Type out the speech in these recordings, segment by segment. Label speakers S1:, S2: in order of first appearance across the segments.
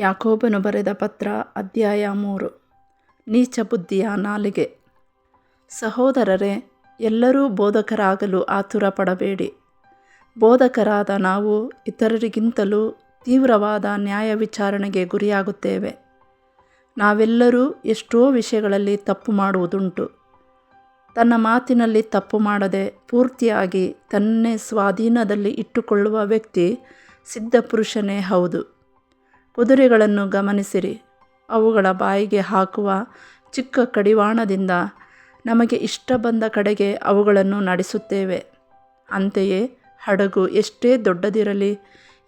S1: ಯಾಕೋಬನು ಬರೆದ ಪತ್ರ ಅಧ್ಯಾಯ ಮೂರು. ನೀಚ ಬುದ್ಧಿಯ ನಾಲಿಗೆ. ಸಹೋದರರೇ, ಎಲ್ಲರೂ ಬೋಧಕರಾಗಲು ಆತುರ ಪಡಬೇಡಿ ಬೋಧಕರಾದ ನಾವು ಇತರರಿಗಿಂತಲೂ ತೀವ್ರವಾದ ನ್ಯಾಯ ವಿಚಾರಣೆಗೆ ಗುರಿಯಾಗುತ್ತೇವೆ. ನಾವೆಲ್ಲರೂ ಎಷ್ಟೋ ವಿಷಯಗಳಲ್ಲಿ ತಪ್ಪು ಮಾಡುವುದುಂಟು. ತನ್ನ ಮಾತಿನಲ್ಲಿ ತಪ್ಪು ಮಾಡದೆ ಪೂರ್ತಿಯಾಗಿ ತನ್ನೇ ಸ್ವಾಧೀನದಲ್ಲಿ ಇಟ್ಟುಕೊಳ್ಳುವ ವ್ಯಕ್ತಿ ಸಿದ್ಧಪುರುಷನೇ ಹೌದು. ಕುದುರೆಗಳನ್ನು ಗಮನಿಸಿರಿ. ಅವುಗಳ ಬಾಯಿಗೆ ಹಾಕುವ ಚಿಕ್ಕ ಕಡಿವಾಣದಿಂದ ನಮಗೆ ಇಷ್ಟ ಬಂದ ಕಡೆಗೆ ಅವುಗಳನ್ನು ನಡೆಸುತ್ತೇವೆ. ಅಂತೆಯೇ ಹಡಗು ಎಷ್ಟೇ ದೊಡ್ಡದಿರಲಿ,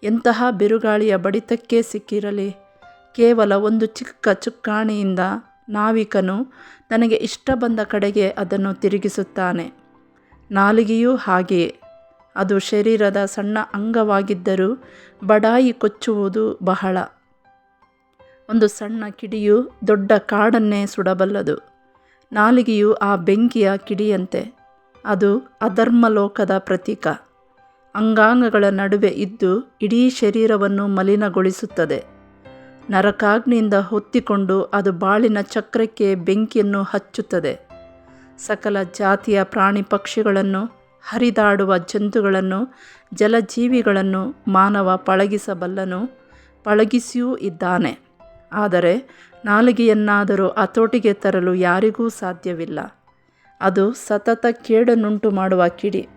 S1: ಎಂತಹ ಬಿರುಗಾಳಿಯ ಬಡಿತಕ್ಕೆ ಸಿಕ್ಕಿರಲಿ, ಕೇವಲ ಒಂದು ಚಿಕ್ಕ ಚುಕ್ಕಾಣಿಯಿಂದ ನಾವಿಕನು ತನಗೆ ಇಷ್ಟ ಬಂದ ಕಡೆಗೆ ಅದನ್ನು ತಿರುಗಿಸುತ್ತಾನೆ. ನಾಲಿಗೆಯೂ ಹಾಗೆಯೇ. ಅದು ಶರೀರದ ಸಣ್ಣ ಅಂಗವಾಗಿದ್ದರೂ ಬಡಾಯಿ ಕೊಚ್ಚುವುದು ಬಹಳ. ಒಂದು ಸಣ್ಣ ಕಿಡಿಯು ದೊಡ್ಡ ಕಾಡನ್ನೇ ಸುಡಬಲ್ಲದು. ನಾಲಿಗೆಯು ಆ ಬೆಂಕಿಯ ಕಿಡಿಯಂತೆ. ಅದು ಅಧರ್ಮಲೋಕದ ಪ್ರತೀಕ. ಅಂಗಾಂಗಗಳ ನಡುವೆ ಇದ್ದು ಇಡೀ ಶರೀರವನ್ನು ಮಲಿನಗೊಳಿಸುತ್ತದೆ. ನರಕಾಗ್ನಿಯಿಂದ ಹೊತ್ತಿಕೊಂಡು ಅದು ಬಾಳಿನ ಚಕ್ರಕ್ಕೆ ಬೆಂಕಿಯನ್ನು ಹಚ್ಚುತ್ತದೆ. ಸಕಲ ಜಾತಿಯ ಪ್ರಾಣಿ ಪಕ್ಷಿಗಳನ್ನು, ಹರಿದಾಡುವ ಜಂತುಗಳನ್ನು, ಜಲಜೀವಿಗಳನ್ನು ಮಾನವ ಪಳಗಿಸಬಲ್ಲನು, ಪಳಗಿಸಿಯೂ ಇದ್ದಾನೆ. ಆದರೆ ನಾಲಿಗೆಯನ್ನಾದರೂ ಹತೋಟಿಗೆ ತರಲು ಯಾರಿಗೂ ಸಾಧ್ಯವಿಲ್ಲ. ಅದು ಸತತ ಕೇಡನ್ನುಂಟು ಮಾಡುವ ಕಿಡಿ,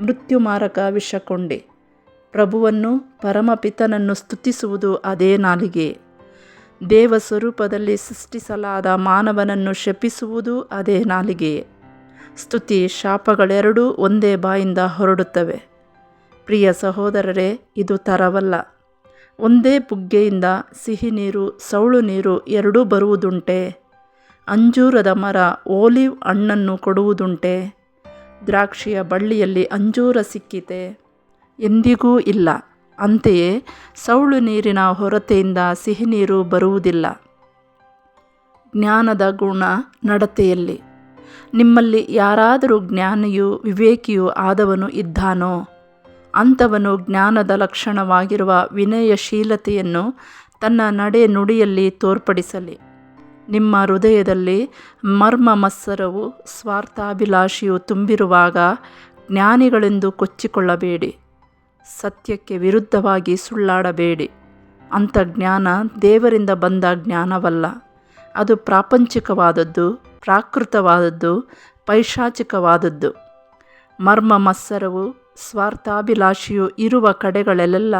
S1: ಮೃತ್ಯುಮಾರಕ ವಿಷಕೊಂಡಿ. ಪ್ರಭುವನ್ನು ಪರಮಪಿತನನ್ನು ಸ್ತುತಿಸುವುದು ಅದೇ ನಾಲಿಗೆ. ದೇವ ಸ್ವರೂಪದಲ್ಲಿ ಸೃಷ್ಟಿಸಲಾದ ಮಾನವನನ್ನು ಶಪಿಸುವುದು ಅದೇ ನಾಲಿಗೆ. ಸ್ತುತಿ ಶಾಪಗಳೆರಡೂ ಒಂದೇ ಬಾಯಿಂದ ಹೊರಡುತ್ತವೆ. ಪ್ರಿಯ ಸಹೋದರರೇ, ಇದು ತರವಲ್ಲ. ಒಂದೇ ಪುಗ್ಗೆಯಿಂದ ಸಿಹಿ ನೀರು, ಸೌಳು ನೀರು ಎರಡೂ ಬರುವುದುಂಟೆ. ಅಂಜೂರದ ಮರ ಓಲಿವ್ ಹಣ್ಣನ್ನು ಕೊಡುವುದುಂಟೆ. ದ್ರಾಕ್ಷಿಯ ಬಳ್ಳಿಯಲ್ಲಿ ಅಂಜೂರ ಸಿಕ್ಕಿತೆ. ಎಂದಿಗೂ ಇಲ್ಲ. ಅಂತೆಯೇ ಸೌಳು ನೀರಿನ ಹೊರತೆಯಿಂದ ಸಿಹಿ ನೀರು ಬರುವುದಿಲ್ಲ. ಜ್ಞಾನದ ಗುಣ ನಡತೆಯಲ್ಲಿ. ನಿಮ್ಮಲ್ಲಿ ಯಾರಾದರೂ ಜ್ಞಾನಿಯೂ ವಿವೇಕಿಯೂ ಆದವನು ಇದ್ದಾನೋ? ಅಂಥವನು ಜ್ಞಾನದ ಲಕ್ಷಣವಾಗಿರುವ ವಿನಯಶೀಲತೆಯನ್ನು ತನ್ನ ನಡೆ ನುಡಿಯಲ್ಲಿ ತೋರ್ಪಡಿಸಲಿ. ನಿಮ್ಮ ಹೃದಯದಲ್ಲಿ ಮರ್ಮ ಮತ್ಸರವು ಸ್ವಾರ್ಥಾಭಿಲಾಷೆಯು ತುಂಬಿರುವಾಗ ಜ್ಞಾನಿಗಳೆಂದು ಕೊಚ್ಚಿಕೊಳ್ಳಬೇಡಿ. ಸತ್ಯಕ್ಕೆ ವಿರುದ್ಧವಾಗಿ ಸುಳ್ಳಾಡಬೇಡಿ. ಅಂಥ ಜ್ಞಾನ ದೇವರಿಂದ ಬಂದ ಜ್ಞಾನವಲ್ಲ. ಅದು ಪ್ರಾಪಂಚಿಕವಾದದ್ದು, ಪ್ರಾಕೃತವಾದದ್ದು, ಪೈಶಾಚಿಕವಾದದ್ದು. ಮರ್ಮ ಮತ್ಸರವು ಸ್ವಾರ್ಥಾಭಿಲಾಷೆಯು ಇರುವ ಕಡೆಗಳಲ್ಲೆಲ್ಲ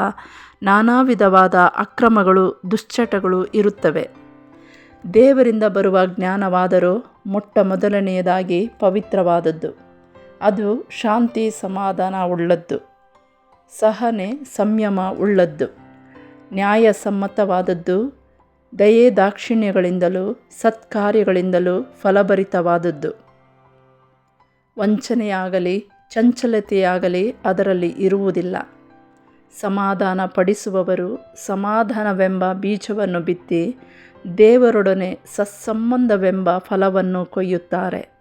S1: ನಾನಾ ವಿಧವಾದ ಅಕ್ರಮಗಳು, ದುಶ್ಚಟಗಳು ಇರುತ್ತವೆ. ದೇವರಿಂದ ಬರುವ ಜ್ಞಾನವಾದರೂ ಮೊಟ್ಟ ಮೊದಲನೆಯದಾಗಿ ಪವಿತ್ರವಾದದ್ದು. ಅದು ಶಾಂತಿ ಸಮಾಧಾನ ಉಳ್ಳದ್ದು. ಸಹನೆ ಸಂಯಮ ಉಳ್ಳದ್ದು. ನ್ಯಾಯಸಮ್ಮತವಾದದ್ದು. ದಯೆ ದಾಕ್ಷಿಣ್ಯಗಳಿಂದಲೂ ಸತ್ಕಾರ್ಯಗಳಿಂದಲೂ ಫಲಭರಿತವಾದದ್ದು. ವಂಚನೆಯಾಗಲಿ ಚಂಚಲತೆಯಾಗಲಿ ಅದರಲ್ಲಿ ಇರುವುದಿಲ್ಲ. ಸಮಾಧಾನ ಪಡಿಸುವವರು ಸಮಾಧಾನವೆಂಬ ಬೀಜವನ್ನು ಬಿತ್ತಿ ದೇವರೊಡನೆ ಸತ್ಸಂಬಂಧವೆಂಬ ಫಲವನ್ನು ಕೊಯ್ಯುತ್ತಾರೆ.